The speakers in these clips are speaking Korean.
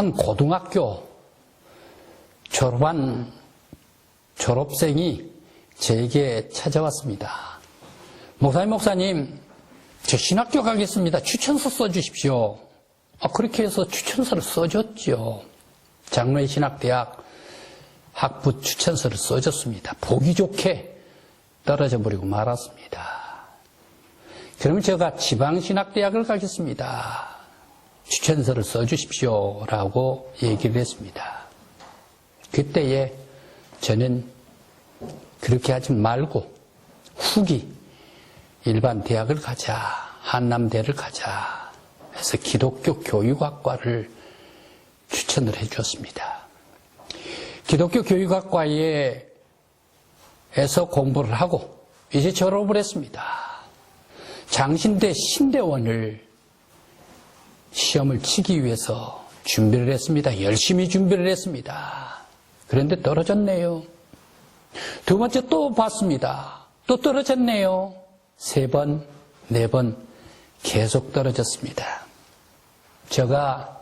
한 고등학교 졸업한 졸업생이 제게 찾아왔습니다. 목사님, 목사님, 저 신학교 가겠습니다. 추천서 써주십시오. 아, 그렇게 해서 추천서를 써줬죠. 장로의 신학대학 학부 추천서를 써줬습니다. 보기 좋게 떨어져 버리고 말았습니다. 그러면 제가 지방신학대학을 가겠습니다. 추천서를 써주십시오. 라고 얘기를 했습니다. 그때에 저는 그렇게 하지 말고 후기 일반 대학을 가자. 한남대를 가자. 해서 기독교 교육학과를 추천을 해 주었습니다. 기독교 교육학과에 에서 공부를 하고 이제 졸업을 했습니다. 장신대 신대원을 시험을 치기 위해서 준비를 했습니다. 열심히 준비를 했습니다. 그런데 떨어졌네요. 두 번째 또 봤습니다. 또 떨어졌네요. 세 번, 네 번 계속 떨어졌습니다. 제가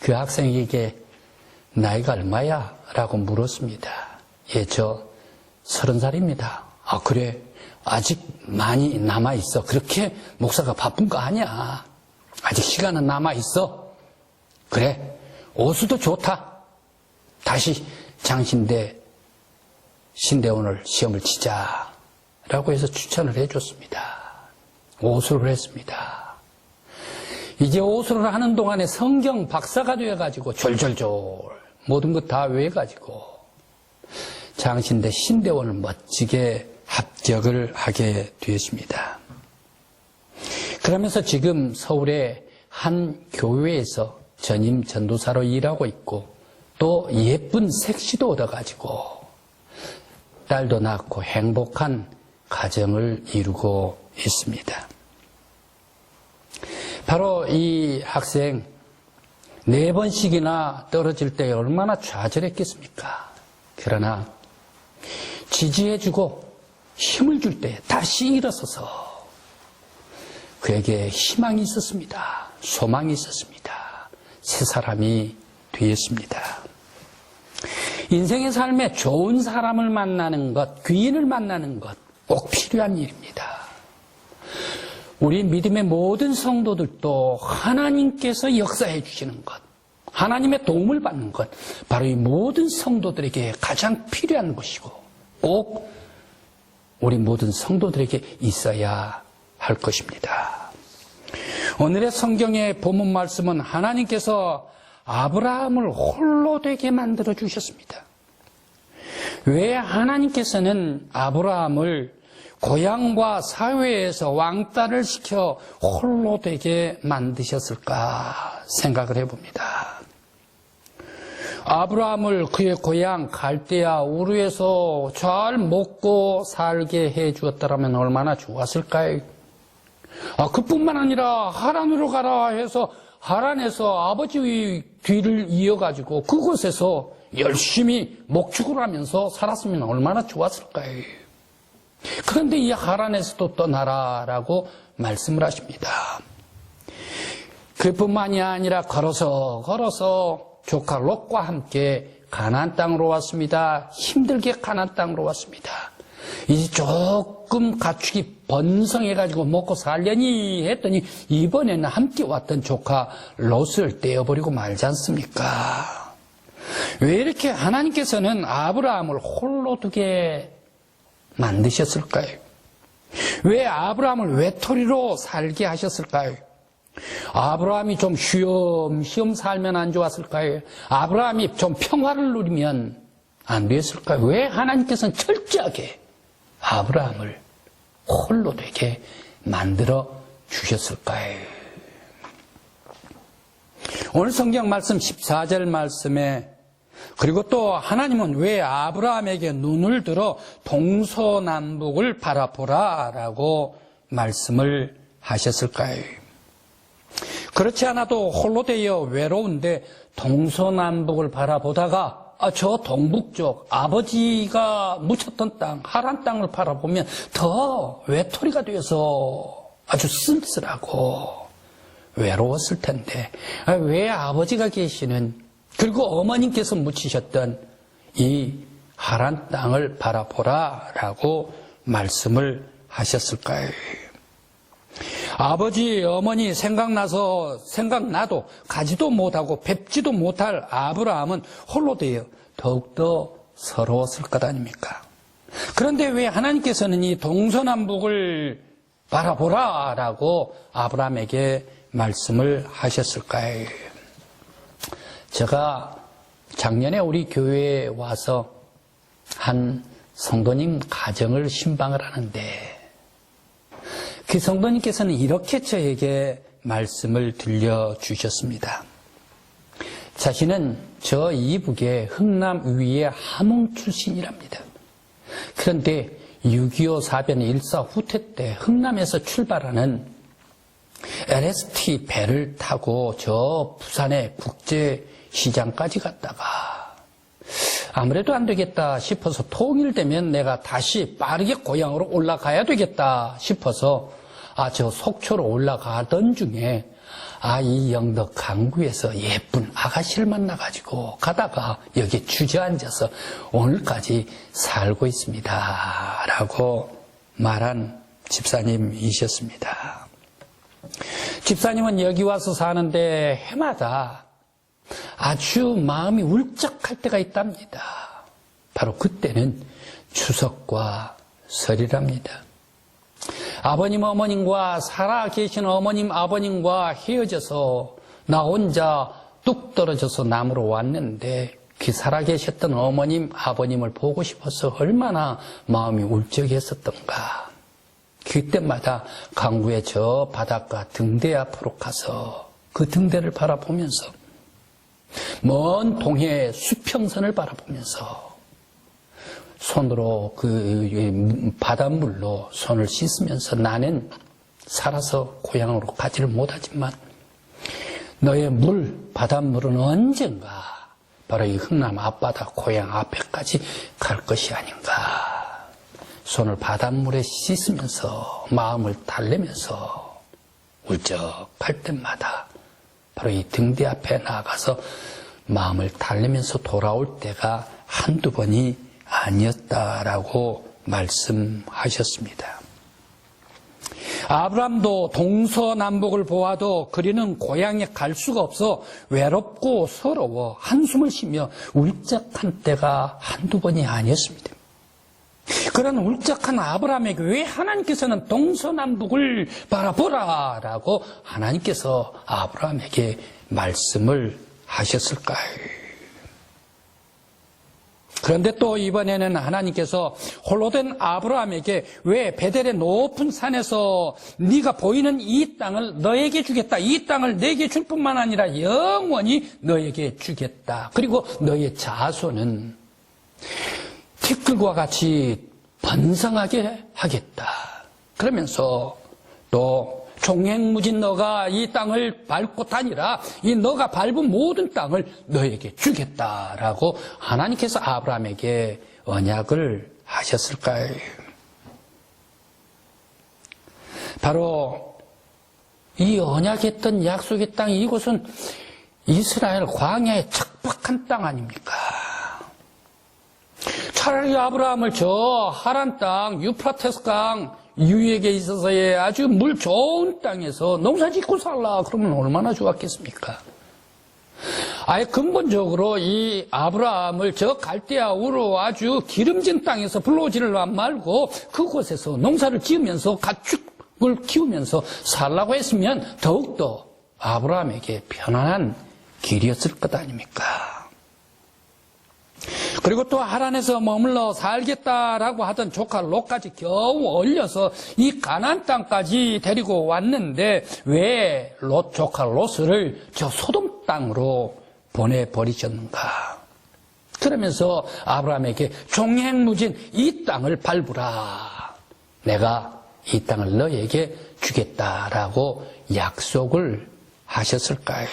그 학생에게 나이가 얼마야? 라고 물었습니다. 예, 저 서른 살입니다. 아, 그래. 아직 많이 남아있어. 그렇게 목사가 바쁜 거 아니야. 아직 시간은 남아있어. 그래. 오수도 좋다. 다시 장신대 신대원을 시험을 치자. 라고 해서 추천을 해줬습니다. 오수를 했습니다. 이제 오수를 하는 동안에 성경 박사가 되어가지고 졸졸졸 모든 것 다 외워가지고 장신대 신대원을 멋지게 합격을 하게 되었습니다. 그러면서 지금 서울의 한 교회에서 전임 전도사로 일하고 있고 또 예쁜 색시도 얻어가지고 딸도 낳고 행복한 가정을 이루고 있습니다. 바로 이 학생 네 번씩이나 떨어질 때 얼마나 좌절했겠습니까? 그러나 지지해주고 힘을 줄 때 다시 일어서서 그에게 희망이 있었습니다. 소망이 있었습니다. 새 사람이 되었습니다. 인생의 삶에 좋은 사람을 만나는 것, 귀인을 만나는 것 꼭 필요한 일입니다. 우리 믿음의 모든 성도들도 하나님께서 역사해 주시는 것, 하나님의 도움을 받는 것, 바로 이 모든 성도들에게 가장 필요한 것이고, 꼭 우리 모든 성도들에게 있어야 할 것입니다. 오늘의 성경의 본문 말씀은 하나님께서 아브라함을 홀로 되게 만들어 주셨습니다. 왜 하나님께서는 아브라함을 고향과 사회에서 왕따를 시켜 홀로 되게 만드셨을까 생각을 해봅니다. 아브라함을 그의 고향 갈대아 우르에서 잘 먹고 살게 해 주었다면 얼마나 좋았을까요? 아, 그뿐만 아니라 하란으로 가라 해서 하란에서 아버지의 뒤를 이어가지고 그곳에서 열심히 목축을 하면서 살았으면 얼마나 좋았을까요? 그런데 이 하란에서도 떠나라라고 말씀을 하십니다. 그뿐만이 아니라 걸어서 걸어서 조카 롯과 함께 가나안 땅으로 왔습니다. 힘들게 가나안 땅으로 왔습니다. 이제 조금 가축이 번성해가지고 먹고 살려니 했더니 이번에는 함께 왔던 조카 롯을 떼어버리고 말지 않습니까? 왜 이렇게 하나님께서는 아브라함을 홀로 두게 만드셨을까요? 왜 아브라함을 외톨이로 살게 하셨을까요? 아브라함이 좀 쉬엄쉬엄 살면 안 좋았을까요? 아브라함이 좀 평화를 누리면 안 됐을까요? 왜 하나님께서는 철저하게 아브라함을 홀로 되게 만들어 주셨을까요? 오늘 성경 말씀 14절 말씀에 그리고 또 하나님은 왜 아브라함에게 눈을 들어 동서남북을 바라보라 라고 말씀을 하셨을까요? 그렇지 않아도 홀로 되어 외로운데 동서남북을 바라보다가 아, 저 동북쪽 아버지가 묻혔던 땅, 하란 땅을 바라보면 더 외톨이가 되어서 아주 쓸쓸하고 외로웠을 텐데 아, 왜 아버지가 계시는 그리고 어머님께서 묻히셨던 이 하란 땅을 바라보라라고 말씀을 하셨을까요? 아버지, 어머니 생각나서 생각나도 가지도 못하고 뵙지도 못할 아브라함은 홀로 되어 더욱더 서러웠을 것 아닙니까? 그런데 왜 하나님께서는 이 동서남북을 바라보라 라고 아브라함에게 말씀을 하셨을까요? 제가 작년에 우리 교회에 와서 한 성도님 가정을 신방을 하는데 그 성도님께서는 이렇게 저에게 말씀을 들려주셨습니다. 자신은 저 이북의 흥남 위의 함흥 출신이랍니다. 그런데 6.25 사변 일사 후퇴 때 흥남에서 출발하는 LST 배를 타고 저 부산의 국제시장까지 갔다가 아무래도 안 되겠다 싶어서 통일되면 내가 다시 빠르게 고향으로 올라가야 되겠다 싶어서 아, 저 속초로 올라가던 중에 아, 이 영덕 강구에서 예쁜 아가씨를 만나가지고 가다가 여기 주저앉아서 오늘까지 살고 있습니다. 라고 말한 집사님이셨습니다. 집사님은 여기 와서 사는데 해마다 아주 마음이 울적할 때가 있답니다. 바로 그때는 추석과 설이랍니다. 아버님, 어머님과 살아 계신 어머님, 아버님과 헤어져서 나 혼자 뚝 떨어져서 남으로 왔는데 그 살아 계셨던 어머님, 아버님을 보고 싶어서 얼마나 마음이 울적했었던가. 그때마다 강구의 저 바닷가 등대 앞으로 가서 그 등대를 바라보면서 먼 동해 수평선을 바라보면서 손으로 그 바닷물로 손을 씻으면서 나는 살아서 고향으로 가지를 못하지만 너의 물, 바닷물은 언젠가 바로 이 흥남 앞바다 고향 앞에까지 갈 것이 아닌가. 손을 바닷물에 씻으면서 마음을 달래면서 울적할 때마다 바로 이 등대 앞에 나가서 마음을 달래면서 돌아올 때가 한두 번이 아니었다라고 말씀하셨습니다. 아브람도 동서남북을 보아도 그리는 고향에 갈 수가 없어 외롭고 서러워 한숨을 쉬며 울적한 때가 한두 번이 아니었습니다. 그런 울적한 아브라함에게 왜 하나님께서는 동서남북을 바라보라 라고 하나님께서 아브라함에게 말씀을 하셨을까요? 그런데 또 이번에는 하나님께서 홀로 된 아브라함에게 왜 베델의 높은 산에서 네가 보이는 이 땅을 너에게 주겠다. 이 땅을 내게 줄 뿐만 아니라 영원히 너에게 주겠다. 그리고 너의 자손은 티끌과 같이 번성하게 하겠다. 그러면서 또 종횡무진 너가 이 땅을 밟고 다니라 이 너가 밟은 모든 땅을 너에게 주겠다라고 하나님께서 아브라함에게 언약을 하셨을까요? 바로 이 언약했던 약속의 땅 이곳은 이스라엘 광야의 척박한 땅 아닙니까? 차라리 아브라함을 저 하란 땅, 유프라테스 강 유에게 있어서의 아주 물 좋은 땅에서 농사 짓고 살라 그러면 얼마나 좋았겠습니까? 아예 근본적으로 이 아브라함을 저 갈대아 우로 아주 기름진 땅에서 불러오지를 말고 그곳에서 농사를 지으면서 가축을 키우면서 살라고 했으면 더욱더 아브라함에게 편안한 길이었을 것 아닙니까? 그리고 또 하란에서 머물러 살겠다라고 하던 조카 롯까지 겨우 올려서 이 가난 땅까지 데리고 왔는데 왜 롯 조카 롯을 저 소돔 땅으로 보내버리셨는가? 그러면서 아브라함에게 종행무진 이 땅을 밟으라. 내가 이 땅을 너에게 주겠다라고 약속을 하셨을까요?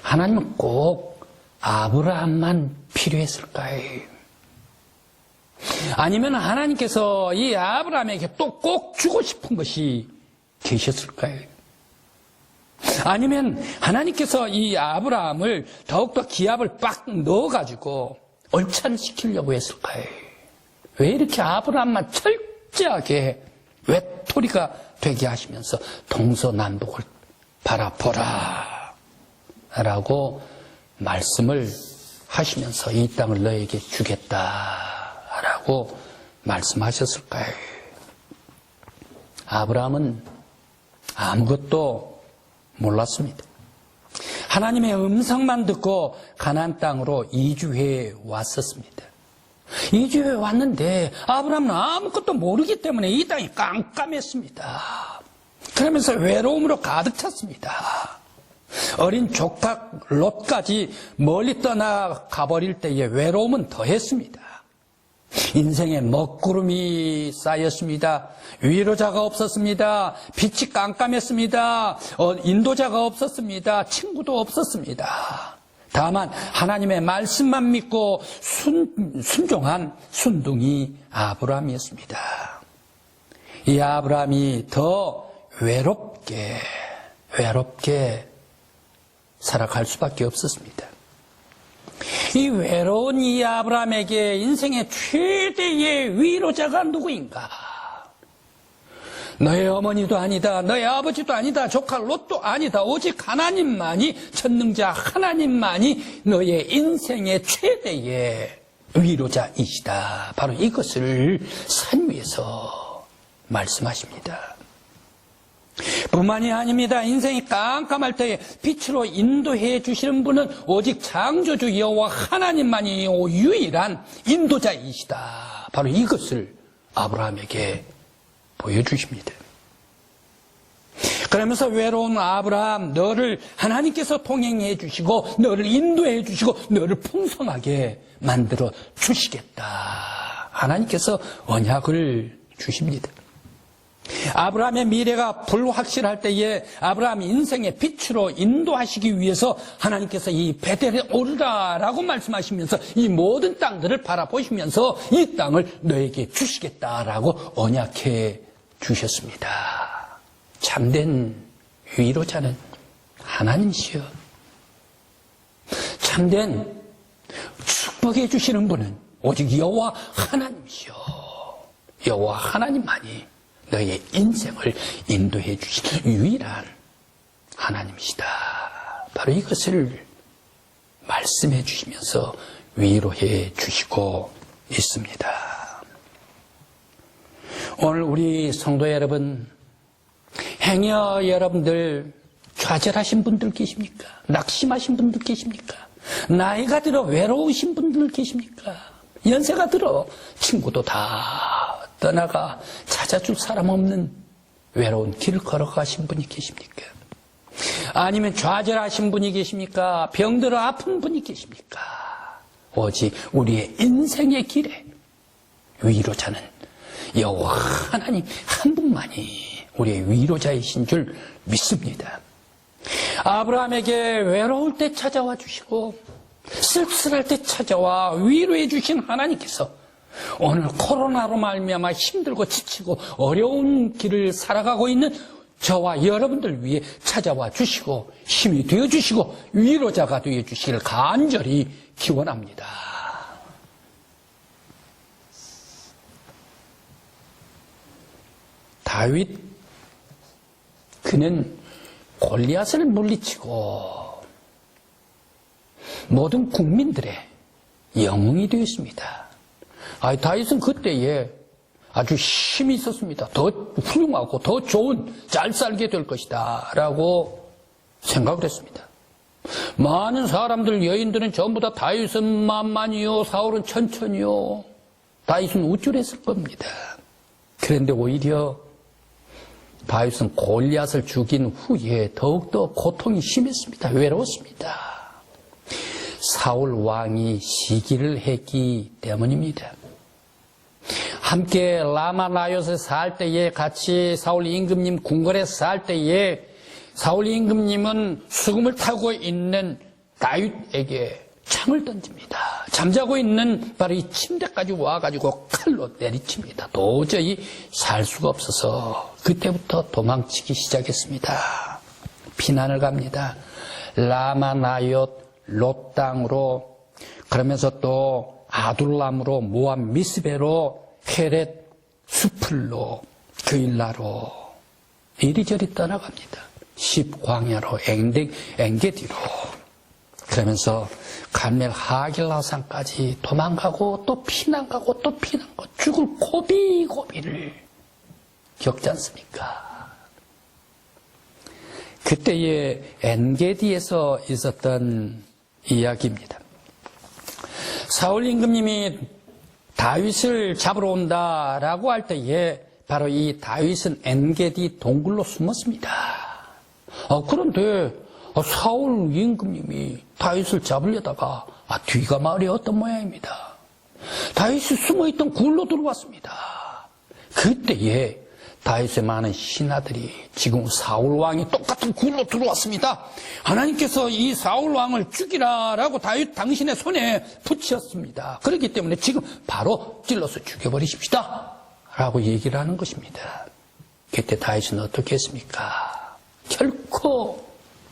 하나님은 꼭 아브라함만 필요했을까요? 아니면 하나님께서 이 아브라함에게 또 꼭 주고 싶은 것이 계셨을까요? 아니면 하나님께서 이 아브라함을 더욱더 기압을 빡 넣어가지고 얼차를 시키려고 했을까요? 왜 이렇게 아브라함만 철저하게 외톨이가 되게 하시면서 동서남북을 바라보라 라고 말씀을 하시면서 이 땅을 너에게 주겠다라고 말씀하셨을까요? 아브라함은 아무것도 몰랐습니다. 하나님의 음성만 듣고 가나안 땅으로 이주해 왔었습니다. 이주해 왔는데 아브라함은 아무것도 모르기 때문에 이 땅이 깜깜했습니다. 그러면서 외로움으로 가득 찼습니다. 어린 조카 롯까지 멀리 떠나 가 버릴 때의 외로움은 더했습니다. 인생에 먹구름이 쌓였습니다. 위로자가 없었습니다. 빛이 깜깜했습니다. 어, 인도자가 없었습니다. 친구도 없었습니다. 다만 하나님의 말씀만 믿고 순, 순종한 순둥이 아브라함이었습니다. 이 아브라함이 더 외롭게 외롭게 살아갈 수밖에 없었습니다. 이 외로운 이 아브라함에게 인생의 최대의 위로자가 누구인가? 너의 어머니도 아니다. 너의 아버지도 아니다. 조카 롯도 아니다. 오직 하나님만이 전능자 하나님만이 너의 인생의 최대의 위로자이시다. 바로 이것을 산 위에서 말씀하십니다. 뿐만이 아닙니다. 인생이 깜깜할 때에 빛으로 인도해 주시는 분은 오직 창조주 여호와 하나님만이 유일한 인도자이시다. 바로 이것을 아브라함에게 보여주십니다. 그러면서 외로운 아브라함, 너를 하나님께서 통행해 주시고, 너를 인도해 주시고, 너를 풍성하게 만들어 주시겠다. 하나님께서 언약을 주십니다. 아브라함의 미래가 불확실할 때에 아브라함 인생의 빛으로 인도하시기 위해서 하나님께서 이 베델에 오르라라고 말씀하시면서 이 모든 땅들을 바라보시면서 이 땅을 너에게 주시겠다라고 언약해 주셨습니다. 참된 위로자는 하나님이시여. 참된 축복해 주시는 분은 오직 여호와 하나님이시여. 여호와 하나님만이 너의 인생을 인도해 주신 유일한 하나님이시다. 바로 이것을 말씀해 주시면서 위로해 주시고 있습니다. 오늘 우리 성도 여러분, 행여 여러분들 좌절하신 분들 계십니까? 낙심하신 분들 계십니까? 나이가 들어 외로우신 분들 계십니까? 연세가 들어 친구도 다 떠나가 찾아줄 사람 없는 외로운 길을 걸어가신 분이 계십니까? 아니면 좌절하신 분이 계십니까? 병들어 아픈 분이 계십니까? 오직 우리의 인생의 길에 위로자는 여호와 하나님 한 분만이 우리의 위로자이신 줄 믿습니다. 아브라함에게 외로울 때 찾아와 주시고 쓸쓸할 때 찾아와 위로해 주신 하나님께서 오늘 코로나로 말미암아 힘들고 지치고 어려운 길을 살아가고 있는 저와 여러분들 위해 찾아와 주시고 힘이 되어 주시고 위로자가 되어 주시길 간절히 기원합니다. 다윗 그는 골리앗을 물리치고 모든 국민들의 영웅이 되었습니다. 아, 다윗은 그때에 아주 힘이 있었습니다. 더 훌륭하고 더 좋은 잘 살게 될 것이다. 라고 생각을 했습니다. 많은 사람들, 여인들은 전부 다 다윗은 만만이요, 사울은 천천히요. 다윗은 우쭐했을 겁니다. 그런데 오히려 다윗은 골리앗을 죽인 후에 더욱더 고통이 심했습니다. 외로웠습니다. 사울 왕이 시기를 했기 때문입니다. 함께 라마나요스에 살 때에 같이 사울 임금님 궁궐에서 살 때에 사울 임금님은 수금을 타고 있는 다윗에게 창을 던집니다. 잠자고 있는 바로 이 침대까지 와가지고 칼로 내리칩니다. 도저히 살 수가 없어서 그때부터 도망치기 시작했습니다. 피난을 갑니다. 라마나옳 롯 땅으로 그러면서 또 아둘람으로 모압 미스베로 헤렛 수풀로 그일라로 이리저리 떠나갑니다. 십광야로 앵댕 앵게디로 그러면서 갈멜 하길라산까지 도망가고 또 피난 가고 또 피난 거 죽을 고비고비를 겪지 않습니까? 그때의 엔게디에서 있었던 이야기입니다. 사울 임금님이 다윗을 잡으러 온다라고 할 때에 바로 이 다윗은 엔게디 동굴로 숨었습니다. 아, 그런데 아, 사울 임금님이 다윗을 잡으려다가 아, 뒤가 말이 어떤 모양입니다. 다윗이 숨어있던 굴로 들어왔습니다. 그때에 다윗의 많은 신하들이 지금 사울 왕이 똑같은 굴로 들어왔습니다. 하나님께서 이 사울 왕을 죽이라라고 다윗 당신의 손에 붙였습니다. 그렇기 때문에 지금 바로 찔러서 죽여버리십시다. 라고 얘기를 하는 것입니다. 그때 다윗은 어떻게 했습니까? 결코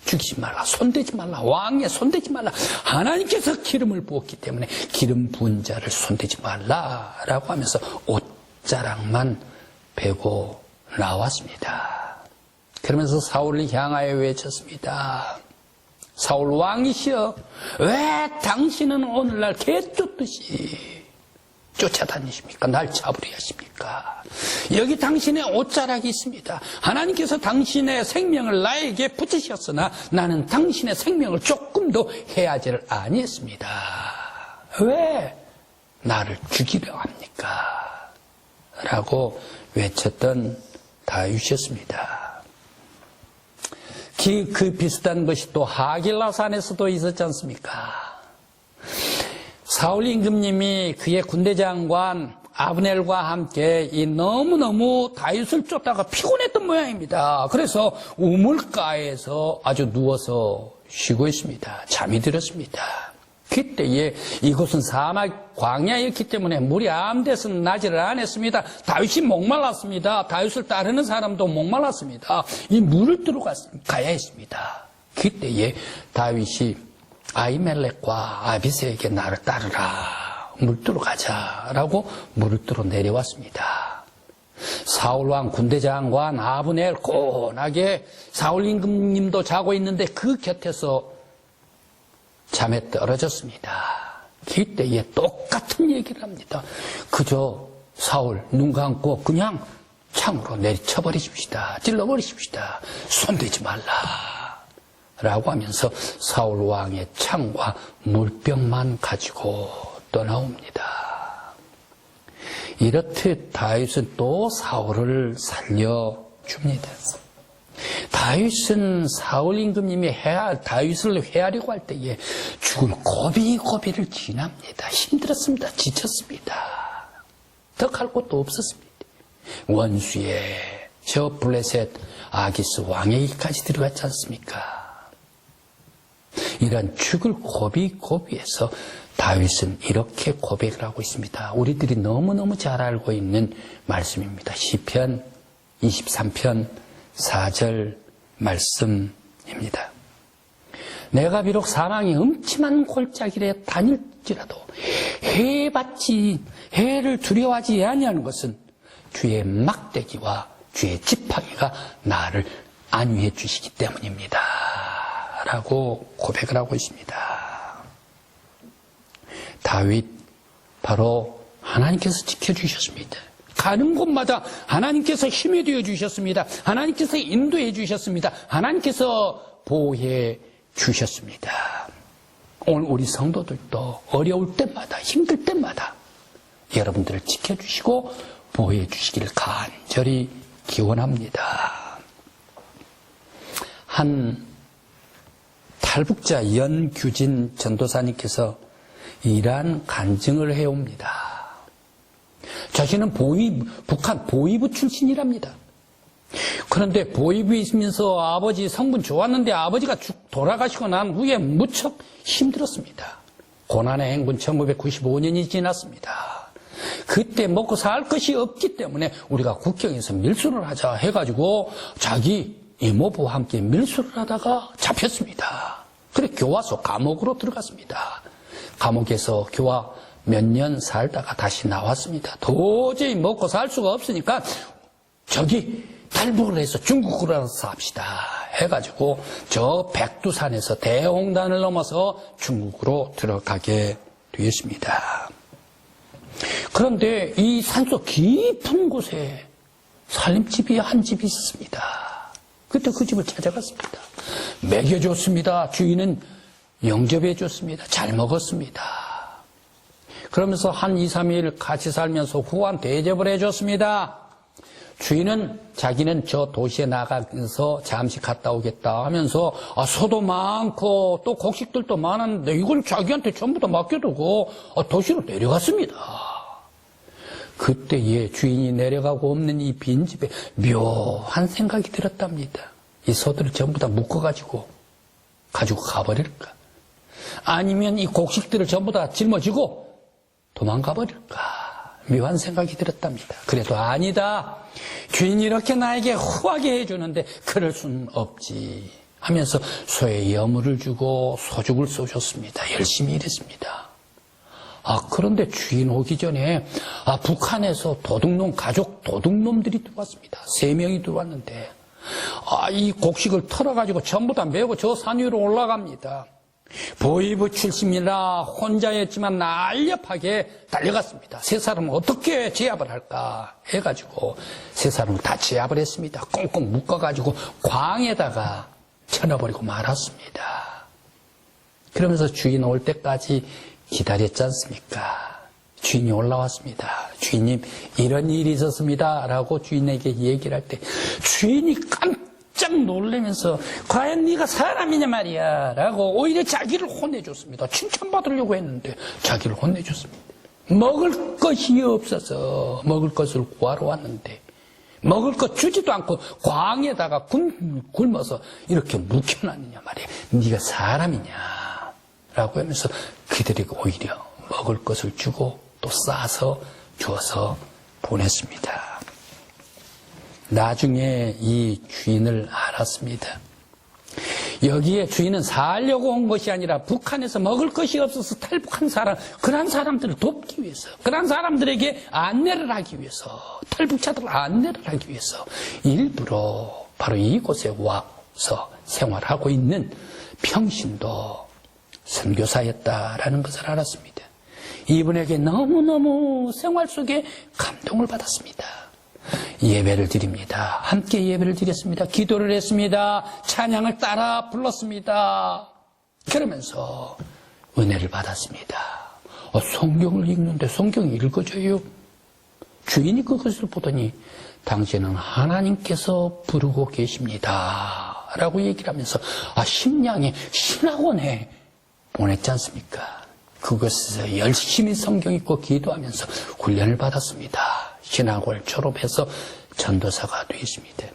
죽이지 말라, 손대지 말라, 왕에 손대지 말라. 하나님께서 기름을 부었기 때문에 기름 부은 자를 손대지 말라라고 하면서 옷자락만 베고 나왔습니다. 그러면서 사울을 향하여 외쳤습니다. 사울 왕이시여, 왜 당신은 오늘날 개 쫓듯이 쫓아다니십니까? 날 잡으려 하십니까? 여기 당신의 옷자락이 있습니다. 하나님께서 당신의 생명을 나에게 붙이셨으나 나는 당신의 생명을 조금도 해하지를 아니했습니다. 왜 나를 죽이려 합니까? 라고 외쳤던 다윗이었습니다. 그, 그 비슷한 것이 또 하길라산에서도 있었지 않습니까? 사울 임금님이 그의 군대 장관 아브넬과 함께 이 너무너무 다윗을 쫓다가 피곤했던 모양입니다. 그래서 우물가에서 아주 누워서 쉬고 있습니다. 잠이 들었습니다. 그때에 이곳은 사막 광야였기 때문에 물이 아무 데서는 나지를 않았습니다. 다윗이 목말랐습니다. 다윗을 따르는 사람도 목말랐습니다. 이 물을 들어가야 했습니다. 그때에 다윗이 아이멜렉과 아비세에게 나를 따르라. 물두러 가자라고 물두러 내려왔습니다. 사울왕 군대장관 아브넬 고나게 사울 임금님도 자고 있는데 그 곁에서 잠에 떨어졌습니다. 그때에 똑같은 얘기를 합니다. 그저 사울 눈 감고 그냥 창으로 내리쳐버리십시다. 찔러버리십시다. 손대지 말라. 라고 하면서 사울 왕의 창과 물병만 가지고 떠나옵니다. 이렇듯 다윗은 또 사울을 살려줍니다. 다윗은 사울 임금님이 해야 다윗을 해하려고 할 때에 죽을 고비 고비를 지납니다. 힘들었습니다. 지쳤습니다. 더갈 곳도 없었습니다. 원수의 저 블레셋 아기스 왕에게까지 들어갔지 않습니까? 이런 죽을 고비 고비에서 다윗은 이렇게 고백을 하고 있습니다. 우리들이 너무너무 잘 알고 있는 말씀입니다. 시편 23편 4절 말씀입니다. 내가 비록 사망이 음침한 골짜기에 다닐지라도 해받지 해를 두려워하지 아니하는 것은 주의 막대기와 주의 지팡이가 나를 안위해 주시기 때문입니다. 라고 고백을 하고 있습니다. 다윗 바로 하나님께서 지켜주셨습니다. 가는 곳마다 하나님께서 힘이 되어 주셨습니다. 하나님께서 인도해 주셨습니다. 하나님께서 보호해 주셨습니다. 오늘 우리 성도들도 어려울 때마다 힘들 때마다 여러분들을 지켜주시고 보호해 주시기를 간절히 기원합니다. 한 탈북자 연규진 전도사님께서 이러한 간증을 해옵니다. 자신은 보위, 북한 보위부 출신이랍니다. 그런데 보위부에 있으면서 아버지 성분 좋았는데 아버지가 죽 돌아가시고 난 후에 무척 힘들었습니다. 고난의 행군 1995년이 지났습니다. 그때 먹고 살 것이 없기 때문에 우리가 국경에서 밀수를 하자 해가지고 자기 이모부와 함께 밀수를 하다가 잡혔습니다. 그래 교화소 감옥으로 들어갔습니다. 감옥에서 교화 몇 년 살다가 다시 나왔습니다. 도저히 먹고 살 수가 없으니까 저기 탈북을 해서 중국으로 가서 합시다. 해가지고 저 백두산에서 대홍단을 넘어서 중국으로 들어가게 되었습니다. 그런데 이 산속 깊은 곳에 살림집이 한 집이 있었습니다. 그때 그 집을 찾아갔습니다. 먹여줬습니다. 주인은 영접해줬습니다. 잘 먹었습니다. 그러면서 한 2, 3일 같이 살면서 후한 대접을 해줬습니다. 주인은 자기는 저 도시에 나가서 잠시 갔다 오겠다 하면서 아, 소도 많고 또 곡식들도 많았는데 이걸 자기한테 전부 다 맡겨두고 아, 도시로 내려갔습니다. 그때에 주인이 내려가고 없는 이 빈집에 묘한 생각이 들었답니다. 이 소들을 전부 다 묶어가지고 가지고 가버릴까? 아니면 이 곡식들을 전부 다 짊어지고 도망가 버릴까? 묘한 생각이 들었답니다. 그래도 아니다. 주인이 이렇게 나에게 후하게 해주는데 그럴 수는 없지. 하면서 소에 여물을 주고 소죽을 쏘셨습니다. 열심히 일했습니다. 아, 그런데 주인 오기 전에, 아, 북한에서 도둑놈, 가족 도둑놈들이 들어왔습니다. 세 명이 들어왔는데, 아, 이 곡식을 털어가지고 전부 다 메고 저 산 위로 올라갑니다. 보이부 출신이라 혼자였지만 날렵하게 달려갔습니다. 세 사람은 어떻게 제압을 할까 해가지고 세 사람을 다 제압을 했습니다. 꽁꽁 묶어가지고 광에다가 쳐넣어버리고 말았습니다. 그러면서 주인 올 때까지 기다렸지 않습니까? 주인이 올라왔습니다. 주인님, 이런 일이 있었습니다. 라고 주인에게 얘기를 할 때, 주인이 깜 짝 놀라면서, 과연 네가 사람이냐 말이야. 라고 오히려 자기를 혼내줬습니다. 칭찬받으려고 했는데, 자기를 혼내줬습니다. 먹을 것이 없어서, 먹을 것을 구하러 왔는데, 먹을 것 주지도 않고 광에다가 굶, 굶어서 이렇게 묵혀놨느냐 말이야. 네가 사람이냐. 라고 하면서 그들에게 오히려 먹을 것을 주고 또 싸서 주어서 보냈습니다. 나중에 이 주인을 알았습니다. 여기에 주인은 살려고 온 것이 아니라 북한에서 먹을 것이 없어서 탈북한 사람, 그런 사람들을 돕기 위해서, 그런 사람들에게 안내를 하기 위해서, 탈북자들을 안내를 하기 위해서 일부러 바로 이곳에 와서 생활하고 있는 평신도 선교사였다라는 것을 알았습니다. 이분에게 너무너무 생활 속에 감동을 받았습니다. 예배를 드립니다. 함께 예배를 드렸습니다. 기도를 했습니다. 찬양을 따라 불렀습니다. 그러면서 은혜를 받았습니다. 어, 성경을 읽는데 성경이 읽어져요. 주인이 그것을 보더니 당신은 하나님께서 부르고 계십니다. 라고 얘기를 하면서 아, 심양에 신학원에 보냈지 않습니까? 그것에서 열심히 성경 읽고 기도하면서 훈련을 받았습니다. 신학을 졸업해서 전도사가 되었습니다.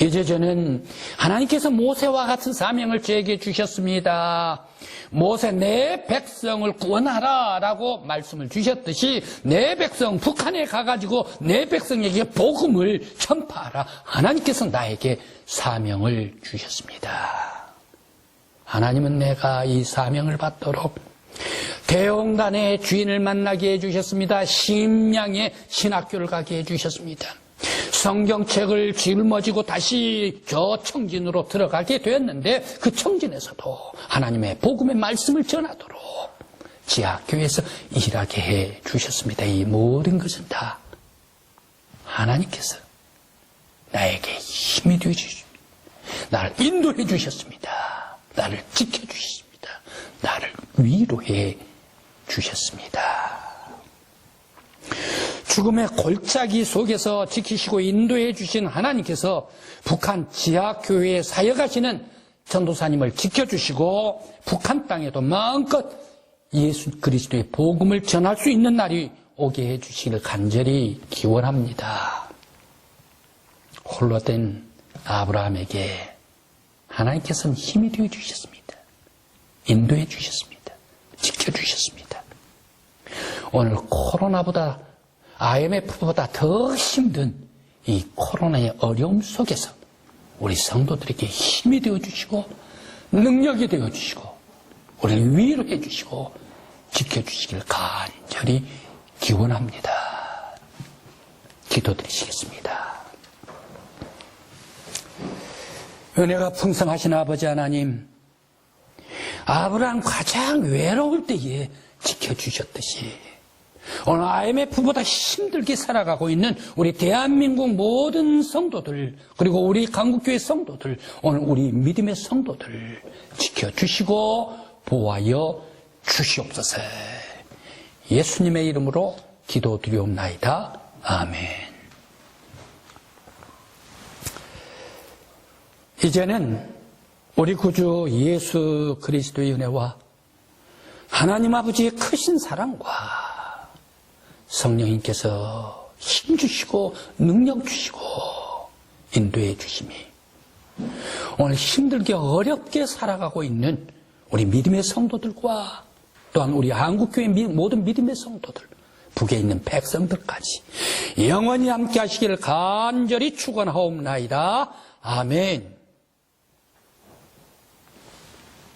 이제 저는 하나님께서 모세와 같은 사명을 제게 주셨습니다. 모세 내 백성을 구원하라 라고 말씀을 주셨듯이 내 백성 북한에 가가지고 내 백성에게 복음을 전파하라. 하나님께서 나에게 사명을 주셨습니다. 하나님은 내가 이 사명을 받도록 대홍단의 주인을 만나게 해주셨습니다. 심양의 신학교를 가게 해주셨습니다. 성경책을 짊어지고 다시 저 청진으로 들어가게 되었는데 그 청진에서도 하나님의 복음의 말씀을 전하도록 지하교에서 일하게 해 주셨습니다. 이 모든 것은 다 하나님께서 나에게 힘이 되어 주십니다. 나를 인도해 주셨습니다. 나를 지켜 주셨습니다. 나를 위로해 주셨습니다. 죽음의 골짜기 속에서 지키시고 인도해 주신 하나님께서 북한 지하교회에 사역하시는 전도사님을 지켜주시고 북한 땅에도 마음껏 예수 그리스도의 복음을 전할 수 있는 날이 오게 해 주시기를 간절히 기원합니다. 홀로 된 아브라함에게 하나님께서는 힘이 되어 주셨습니다. 인도해 주셨습니다. 지켜 주셨습니다. 오늘 코로나보다 IMF보다 더 힘든 이 코로나의 어려움 속에서 우리 성도들에게 힘이 되어 주시고 능력이 되어 주시고 우리를 위로해 주시고 지켜 주시길 간절히 기원합니다. 기도드리시겠습니다. 은혜가 풍성하신 아버지 하나님, 아브라함 가장 외로울 때에 지켜주셨듯이 오늘 IMF보다 힘들게 살아가고 있는 우리 대한민국 모든 성도들 그리고 우리 강국교회 성도들 오늘 우리 믿음의 성도들 지켜주시고 보호하여 주시옵소서 예수님의 이름으로 기도드리옵나이다. 아멘 이제는 우리 구주 예수 그리스도의 은혜와 하나님 아버지의 크신 사랑과 성령님께서 힘 주시고 능력 주시고 인도해 주심이 오늘 힘들게 어렵게 살아가고 있는 우리 믿음의 성도들과 또한 우리 한국교회 미- 모든 믿음의 성도들 북에 있는 백성들까지 영원히 함께 하시기를 간절히 축원하옵나이다. 아멘.